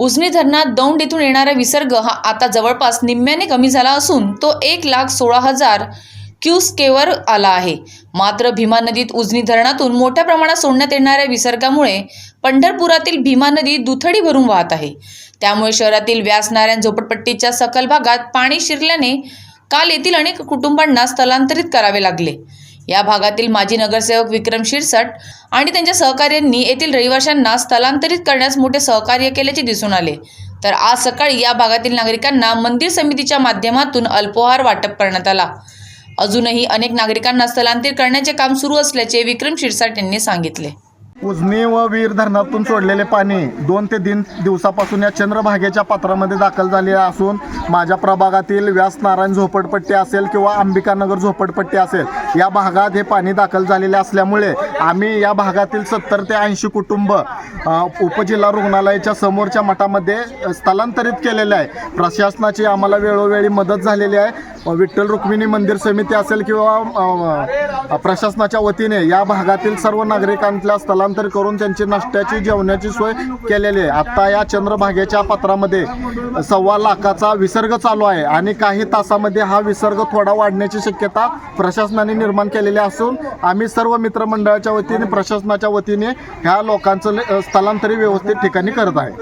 उजनी धरणात दौंड येथून येणारा विसर्ग हा आता जवळपास निम्म्याने कमी झाला असून तो एक लाख सोळा हजार क्यूस्केवर आला आहे. मात्र भीमा नदीत उजनी धरणातून मोठ्या प्रमाणात सोडण्यात येणाऱ्या विसर्गामुळे पंढरपुरातील भीमा नदी दुथडी भरून वाहत आहे. त्यामुळे शहरातील व्यासनारायण झोपडपट्टीच्या सकल भागात पाणी शिरल्याने काल येथील अनेक कुटुंबांना स्थलांतरित करावे लागले. या भागातील माजी नगरसेवक विक्रम शिरसाट आणि त्यांच्या सहकार्यांनी येथील रहिवाशांना स्थलांतरित करण्यास मोठे सहकार्य केल्याचे दिसून आले. तर आज सकाळी या भागातील नागरिकांना मंदिर समितीच्या माध्यमातून अल्पोहार वाटप करण्यात आला. अजूनही अनेक नागरिकांना स्थलांतरित करण्याचे काम सुरू असल्याचे विक्रम शिरसाट यांनी सांगितले. उजनी व वीर धरणातून सोडलेले पाणी दोन ते तीन दिवसापासून या चंद्रभागेच्या पात्रामध्ये दाखल झाले असून माझ्या प्रभागातील व्यास नारायण झोपडपट्टी असेल किंवा अंबिकानगर झोपडपट्टी असेल या भागात हे पाणी दाखल झालेले असल्यामुळे आम्ही या भागातील सत्तर ते ऐंशी कुटुंब उपजिल्हा रुग्णालयाच्या समोरच्या मठामध्ये स्थलांतरित केलेले आहे. प्रशासनाची आम्हाला वेळोवेळी मदत झालेली आहे. विठ्ठल रुक्मिणी मंदिर समिती असेल किंवा प्रशासनाच्या वतीने या भागातील सर्व नागरिकांतल्या स्थलांतर करून त्यांची नाश्त्याची जेवणाची सोय केलेली आहे. आत्ता या चंद्रभागेच्या पत्रामध्ये सव्वा लाखाचा विसर्ग चालू आहे आणि काही तासामध्ये हा विसर्ग थोडा वाढण्याची शक्यता प्रशासनाने निर्माण केलेली असून आम्ही सर्व मित्रमंडळाच्या वतीने प्रशासनाच्या वतीने ह्या लोकांचं स्थलांतरी व्यवस्थित ठिकाणी करत आहे.